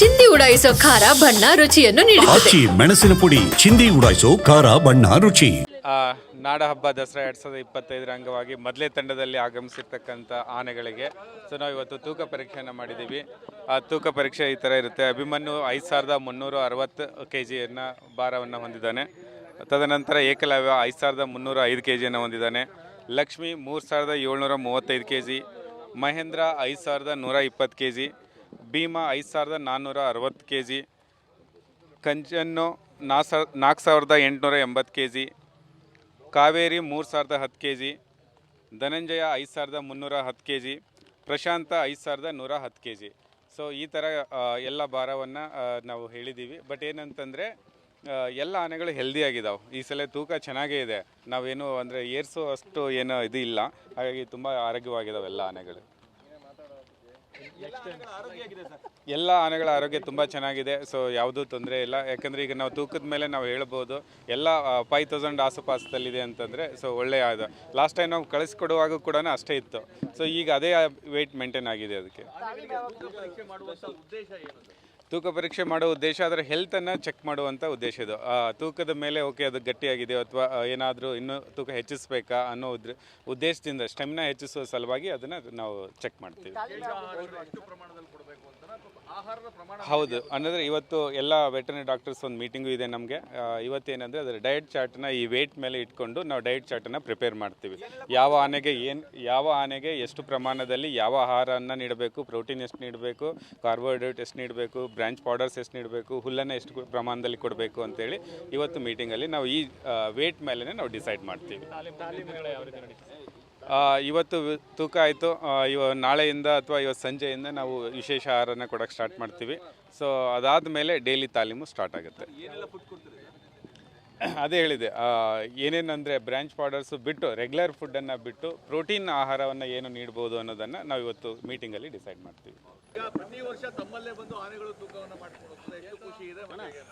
ಚಿಂದಿ ಉಡಾಯಿಸೋ ಖಾರ ಬಣ್ಣ ರುಚಿಯನ್ನು ನೀಡುತ್ತದೆ. ಆಚಿ ಮೆಣಸಿನ ಪುಡಿ ಚಿಂದಿ ಉಡಾಯಿಸೋ ಖಾರ ಬಣ್ಣ ರುಚಿ. ಆ, ನಾಡ ಹಬ್ಬ ದಸರಾ ಎರಡು ಸಾವಿರದ ಇಪ್ಪತ್ತೈದರ ಅಂಗವಾಗಿ ಮೊದಲೇ ತಂಡದಲ್ಲಿ ಆಗಮಿಸಿರ್ತಕ್ಕಂಥ ಆನೆಗಳಿಗೆ. ಸೊ ನಾವು ಇವತ್ತು ತೂಕ ಪರೀಕ್ಷೆಯನ್ನು ಮಾಡಿದ್ದೀವಿ ಆ ತೂಕ ಪರೀಕ್ಷೆ ಈ ಥರ ಇರುತ್ತೆ. ಅಭಿಮನ್ಯು ಐದು ಸಾವಿರದ ಮುನ್ನೂರ ಅರವತ್ತು ಕೆ ಜಿಯನ್ನು ಭಾರವನ್ನು ಹೊಂದಿದ್ದಾನೆ. ತದನಂತರ ಏಕಲವ್ಯ ಐದು ಸಾವಿರದ ಮುನ್ನೂರ ಐದು ಕೆ ಜಿಯನ್ನು ಹೊಂದಿದ್ದಾನೆ. ಲಕ್ಷ್ಮಿ ಮೂರು ಸಾವಿರದ ಏಳ್ನೂರ ಮೂವತ್ತೈದು ಕೆ ಜಿ ಮಹೇಂದ್ರ ಐದು ಸಾವಿರದ ನೂರ ಇಪ್ಪತ್ತು ಕೆ ಜಿ ಭೀಮಾ ಐದು ಸಾವಿರದ ನಾನ್ನೂರ ಅರವತ್ತು ಕೆ ಜಿ ಕಂಚನ್ನು ನಾ ಸಾವಿರ, ನಾಲ್ಕು ಸಾವಿರದ ಎಂಟುನೂರ ಎಂಬತ್ತು ಕೆ ಜಿ ಕಾವೇರಿ ಮೂರು ಸಾವಿರದ ಹತ್ತು ಕೆ ಜಿ ಧನಂಜಯ ಐದು ಸಾವಿರದ ಮುನ್ನೂರ ಹತ್ತು ಕೆ ಜಿ ಪ್ರಶಾಂತ ಐದು ಸಾವಿರದ ನೂರ ಹತ್ತು ಕೆ ಜಿ ಸೊ ಈ ಥರ ಎಲ್ಲ ಭಾರವನ್ನು ನಾವು ಹೇಳಿದ್ದೀವಿ. ಬಟ್ ಏನಂತಂದರೆ ಎಲ್ಲ ಆನೆಗಳು ಹೆಲ್ದಿ ಆಗಿದಾವೆ. ಈ ಸಲ ತೂಕ ಚೆನ್ನಾಗೇ ಇದೆ. ನಾವೇನು ಅಂದರೆ ಏರ್ಸೋ ಅಷ್ಟು ಏನೋ ಇದು ಇಲ್ಲ. ಹಾಗಾಗಿ ತುಂಬ ಆರೋಗ್ಯವಾಗಿದ್ದಾವೆ ಎಲ್ಲ ಆನೆಗಳು. ಎಲ್ಲ ಆನೆಗಳ ಆರೋಗ್ಯ ತುಂಬ ಚೆನ್ನಾಗಿದೆ. ಸೊ ಯಾವುದೂ ತೊಂದರೆ ಇಲ್ಲ. ಯಾಕಂದರೆ ಈಗ ನಾವು ತೂಕದ ಮೇಲೆ ನಾವು ಹೇಳ್ಬೋದು ಎಲ್ಲ ಫೈವ್ ತೌಸಂಡ್ ಆಸುಪಾಸದಲ್ಲಿದೆ ಅಂತಂದರೆ ಸೊ ಒಳ್ಳೆಯ ಅದು. ಲಾಸ್ಟ್ ಟೈಮ್ ನಾವು ಕಳಿಸ್ಕೊಡುವಾಗ ಕೂಡ ಅಷ್ಟೇ ಇತ್ತು. ಸೊ ಈಗ ಅದೇ ವೆಯ್ಟ್ ಮೇಂಟೈನ್ ಆಗಿದೆ ಅದಕ್ಕೆ. ತೂಕ ಪರೀಕ್ಷೆ ಮಾಡೋ ಉದ್ದೇಶ ಅದರ ಹೆಲ್ತನ್ನು ಚೆಕ್ ಮಾಡುವಂಥ ಉದ್ದೇಶ ಇದು. ತೂಕದ ಮೇಲೆ ಓಕೆ ಅದು ಗಟ್ಟಿಯಾಗಿದೆಯೋ ಅಥವಾ ಏನಾದರೂ ಇನ್ನೂ ತೂಕ ಹೆಚ್ಚಿಸಬೇಕಾ ಅನ್ನೋ ಉದ್ರ, ಉದ್ದೇಶದಿಂದ ಸ್ಟೆಮಿನ ಹೆಚ್ಚಿಸುವ ಸಲುವಾಗಿ ಅದನ್ನು ನಾವು ಚೆಕ್ ಮಾಡ್ತೀವಿ. ಹೌದು ಅಂದರೆ ಇವತ್ತು ಎಲ್ಲ ವೆಟರ್ನರಿ ಡಾಕ್ಟರ್ಸ್ ಒಂದು ಮೀಟಿಂಗು ಇದೆ ನಮಗೆ. ಇವತ್ತೇನೆಂದರೆ ಅದರ ಡಯಟ್ ಚಾರ್ಟನ್ನ ಈ ವೇಟ್ ಮೇಲೆ ಇಟ್ಕೊಂಡು ನಾವು ಡಯಟ್ ಚಾರ್ಟನ್ನು ಪ್ರಿಪೇರ್ ಮಾಡ್ತೀವಿ. ಯಾವ ಆನೆಗೆ ಏನು, ಯಾವ ಆನೆಗೆ ಎಷ್ಟು ಪ್ರಮಾಣದಲ್ಲಿ ಯಾವ ಆಹಾರವನ್ನು ನೀಡಬೇಕು ಪ್ರೋಟೀನ್ ಎಷ್ಟು ನೀಡಬೇಕು ಕಾರ್ಬೋಹೈಡ್ರೇಟ್ ಎಷ್ಟು ನೀಡಬೇಕು ಬ್ರಾಂಚ್ ಪೌಡರ್ಸ್ ಎಷ್ಟು ನೀಡಬೇಕು, ಹುಲ್ಲನ್ನು ಎಷ್ಟು ಪ್ರಮಾಣದಲ್ಲಿ ಕೊಡಬೇಕು ಅಂತೇಳಿ ಇವತ್ತು ಮೀಟಿಂಗಲ್ಲಿ ನಾವು ಈ ವೇಟ್ ಮೇಲೇ ನಾವು ಡಿಸೈಡ್ ಮಾಡ್ತೀವಿ. ಇವತ್ತು ತೂಕ ಆಯಿತು. ಇವ ನಾಳೆಯಿಂದ ಅಥವಾ ಇವತ್ತು ಸಂಜೆಯಿಂದ ನಾವು ವಿಶೇಷ ಆಹಾರನ ಕೊಡೋಕ್ಕೆ ಸ್ಟಾರ್ಟ್ ಮಾಡ್ತೀವಿ. ಸೊ ಅದಾದ ಮೇಲೆ ಡೈಲಿ ತಾಲೀಮು ಸ್ಟಾರ್ಟ್ ಆಗುತ್ತೆ. ಅದೇ ಹೇಳಿದೆ ಆ, ಏನೇನಂದರೆ ಬ್ರ್ಯಾಂಚ್ ಪೌಡರ್ಸು ಬಿಟ್ಟು ರೆಗ್ಯುಲರ್ ಫುಡ್ಡನ್ನು ಬಿಟ್ಟು ಪ್ರೋಟೀನ್ ಆಹಾರವನ್ನು ಏನು ನೀಡ್ಬೋದು ಅನ್ನೋದನ್ನು ನಾವು ಇವತ್ತು ಮೀಟಿಂಗಲ್ಲಿ ಡಿಸೈಡ್ ಮಾಡ್ತೀವಿ.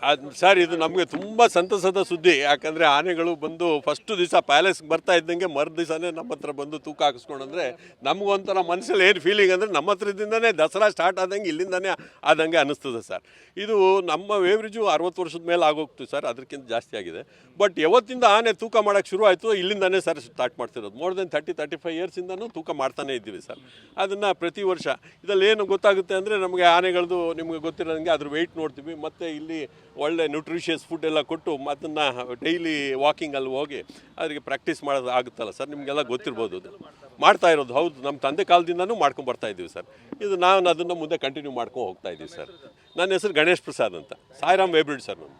ಅದ್ ಸರ್ ಇದು ನಮಗೆ ತುಂಬ ಸಂತಸದ ಸುದ್ದಿ. ಯಾಕಂದರೆ ಆನೆಗಳು ಬಂದು ಫಸ್ಟ್ ದಿವಸ ಪ್ಯಾಲೇಸ್ಗೆ ಬರ್ತಾ ಇದ್ದಂಗೆ ಮರು ದಿವಸನೇ ನಮ್ಮ ಹತ್ರ ಬಂದು ತೂಕ ಹಾಕಿಸ್ಕೊಂಡ್ರೆ ನಮಗೊಂಥರ ಮನಸ್ಸಲ್ಲಿ ಏನು ಫೀಲಿಂಗ್ ಅಂದರೆ ನಮ್ಮ ಹತ್ರದಿಂದನೇ ದಸರಾ ಸ್ಟಾರ್ಟ್ ಆದಂಗೆ ಇಲ್ಲಿಂದನೇ ಆದಂಗೆ ಅನ್ನಿಸ್ತದೆ ಸರ್. ಇದು ನಮ್ಮ ವೇವ್ರಿಜು ಅರವತ್ತು ವರ್ಷದ ಮೇಲೆ ಆಗೋಗ್ತು ಸರ್ ಅದಕ್ಕಿಂತ ಜಾಸ್ತಿ ಆಗಿದೆ. ಬಟ್ ಯಾವತ್ತಿಂದ ಆನೆ ತೂಕ ಮಾಡೋಕ್ಕೆ ಶುರು ಆಯಿತು ಇಲ್ಲಿಂದಾನೇ ಸರ್ ಸ್ಟಾರ್ಟ್ ಮಾಡ್ತಿರೋದು. More than thirty thirty five ಇಯರ್ಸಿಂದನೂ ತೂಕ ಮಾಡ್ತಾನೇ ಇದ್ದೀವಿ ಸರ್ ಅದನ್ನು ಪ್ರತಿ ವರ್ಷ. ಇದರಲ್ಲಿ ಏನು ಗೊತ್ತಾಗುತ್ತೆ ಅಂದರೆ ನಮಗೆ ಆನೆಗಳದ್ದು ನಿಮಗೆ ಗೊತ್ತಿರೋದಂಗೆ ಅದ್ರ ವೆಯ್ಟ್ ನೋಡ್ತೀವಿ. ಮತ್ತು ಇಲ್ಲಿ ಒಳ್ಳೆ ನ್ಯೂಟ್ರಿಷಿಯಸ್ ಫುಡ್ ಎಲ್ಲ ಕೊಟ್ಟು ಅದನ್ನು ಡೈಲಿ ವಾಕಿಂಗಲ್ಲಿ ಹೋಗಿ ಅದಕ್ಕೆ ಪ್ರಾಕ್ಟೀಸ್ ಮಾಡೋದು ಆಗುತ್ತಲ್ಲ ಸರ್ ನಿಮಗೆಲ್ಲ ಗೊತ್ತಿರ್ಬೋದು ಅದು. ಮಾಡ್ತಾ ಇರೋದು. ಹೌದು ನಮ್ಮ ತಂದೆ ಕಾಲದಿಂದನೂ ಮಾಡ್ಕೊಂಡು ಬರ್ತಾ ಇದ್ದೀವಿ ಸರ್ ಇದು ನಾನು ಅದನ್ನು ಮುಂದೆ ಕಂಟಿನ್ಯೂ ಮಾಡ್ಕೊಂಡು ಹೋಗ್ತಾ ಇದ್ದೀವಿ ಸರ್ ನನ್ನ ಹೆಸರು ಗಣೇಶ್ ಪ್ರಸಾದ್ ಅಂತ. ಸಾಯಿರಾಮ್ ವೇಬ್ರಿಡ್ ಸರ್ ನಾನು.